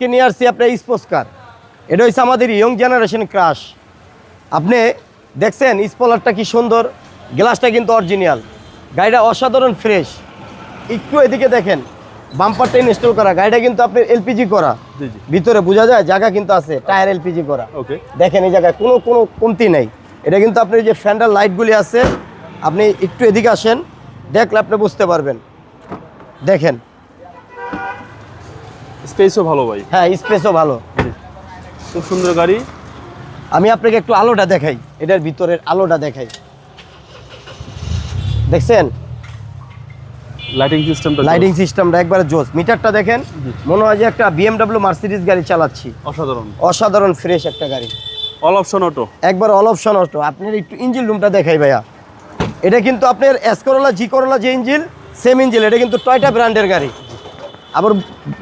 কে নিয়ে আসছি আপনার স্পোর্টস কার এটা হচ্ছে আমাদের ইয়ং জেনারেশন ক্রাশ আপনি দেখছেন স্পলারটা কি সুন্দর গ্লাসটা কিন্তু অরিজিনাল গাড়িটা অসাধারণ ফ্রেশ একটু এদিকে দেখেন বাম্পারটা ইনস্টল করা। গাড়িটা কিন্তু আপনার এলপিজি করা। ভিতরে বোঝা যায় জায়গা কিন্তু আছে টায়ার এলপিজি করা। ওকে। দেখেন এই জায়গায় কোনো কোনো কমতি নেই। এটা কিন্তু আপনার যে ফ্যান্ডার লাইটগুলি আছে আপনি একটু এদিকে আসেন দেখলে আপনি বুঝতে পারবেন। দেখেন স্পেসও ভালো ভাই। হ্যাঁ স্পেসও ভালো। খুব সুন্দর গাড়ি। আমি আপনাকে একটু আলোটা দেখাই। এটার ভিতরের আলোটা দেখাই। দেখছেন? লাইটিং সিস্টেমটা লাইটিং সিস্টেমটা একবারে জোস। মিটারটা দেখেন। মনে হয় যে একটা বিএমডাব্লিউ মার্সিডিজ গাড়ি চালাচ্ছি। অসাধারণ। অসাধারণ ফ্রেশ একটা গাড়ি। অল অপশন অটো একবার অল অপশন অটো আপনার একটু ইঞ্জিন রুমটা দেখাই ভাইয়া। এটা কিন্তু আপনার এস করোলা জি করোলা যে ইঞ্জিন সেম ইঞ্জিন এটা কিন্তু টয়টা ব্র্যান্ডের গাড়ি। আবার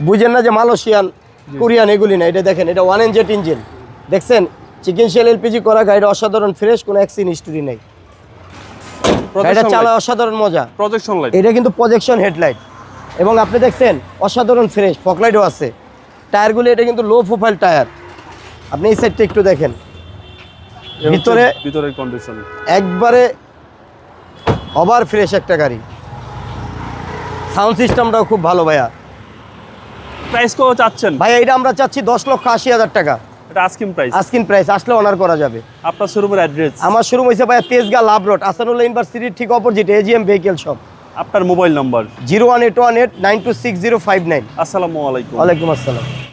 বুঝেন না যে মালয়েশিয়ান কোরিয়ান এগুলি না এটা দেখেন এটা ওয়ান এনজেট ইঞ্জিন দেখছেন? চিকেন শেল এলপিজি করা গাড়িটা অসাধারণ ফ্রেশ কোনো অ্যাক্সিন হিস্টোরি নেই। গাড়িটা চালা অসাধারণ মজা। প্রজেকশন লাইট এটা কিন্তু প্রজেকশন হেডলাইট এবং আপনি দেখছেন অসাধারণ ফ্রেশ ফকলাইটও আছে। টায়ারগুলি এটা কিন্তু লো প্রোফাইল টায়ার। আপনি এই সাইডটা একটু দেখেন। ভিতরে ভিতরের কন্ডিশন একবারে ওভার ফ্রেশ একটা গাড়ি। সাউন্ড সিস্টেমটাও খুব ভালো ভাইয়া। প্রাইস কত চাচ্ছেন? ভাই এটা আমরা চাচ্ছি দশ লক্ষ আশি হাজার টাকা। এটা আস্কিং প্রাইস আস্কিন প্রাইস আসলে অনার করা যাবে। আপনার শোরুমের অ্যাড্রেস আমার শোরুম হয়েছে ভাই তেজগা লাভ রোড আসানুল্লাহ ইউনিভার্সিটির ঠিক অপোজিট এজিএম ভেহিকেল শপ আপনার mobile number zero one eight one eight nine two six zero five nine. আসসালামু আলাইকুম। ওয়ালাইকুম আসসালাম।